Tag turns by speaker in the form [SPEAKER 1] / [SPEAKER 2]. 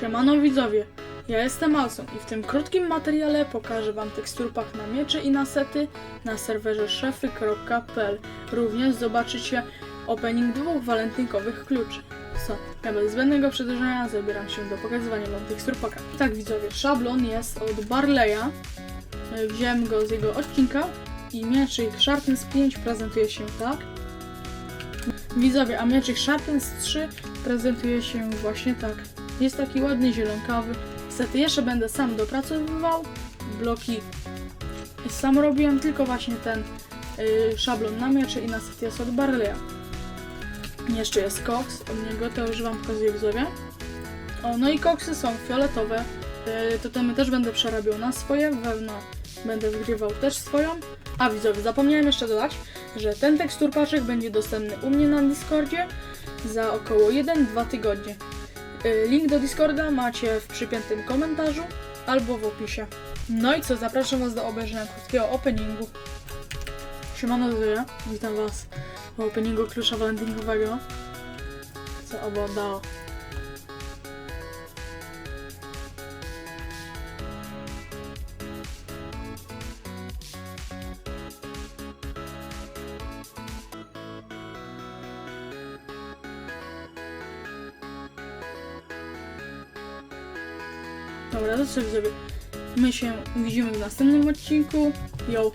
[SPEAKER 1] Siemano widzowie, ja jestem Alson i w tym krótkim materiale pokażę wam teksturpak na miecze i na sety na serwerze szefy.pl. Również zobaczycie opening dwóch walentynkowych kluczy. Co, ja bez zbędnego przedłużenia zabieram się do pokazywania wam teksturpaka. Tak widzowie, szablon jest od Barleya. E, Wziąłem go z jego odcinka i mieczyk Sharpness 5 prezentuje się tak. Widzowie, a mieczyk Sharpness 3 prezentuje się właśnie tak. Jest taki ładny, zielonkawy. Niestety jeszcze będę sam dopracowywał. Bloki sam robiłem, tylko właśnie ten y, szablon na miecze i na set jest od Barleya. Jeszcze jest koks, od niego to już wam pokazuję widzowie. O, no i koksy są fioletowe. Y, totemy też będę przerabiał na swoje, wełnę będę wygrywał też swoją. A widzowie, zapomniałem jeszcze dodać, że ten teksturpaczek będzie dostępny u mnie na Discordzie za około 1-2 tygodnie. Y, Link do Discorda macie w przypiętym komentarzu albo w opisie. No i co, zapraszam Was do obejrzenia krótkiego openingu. Siemano Zoja, witam Was w openingu klucza walentynkowego. Co obo Dobra, to widzowie, my się widzimy w następnym odcinku. Yo!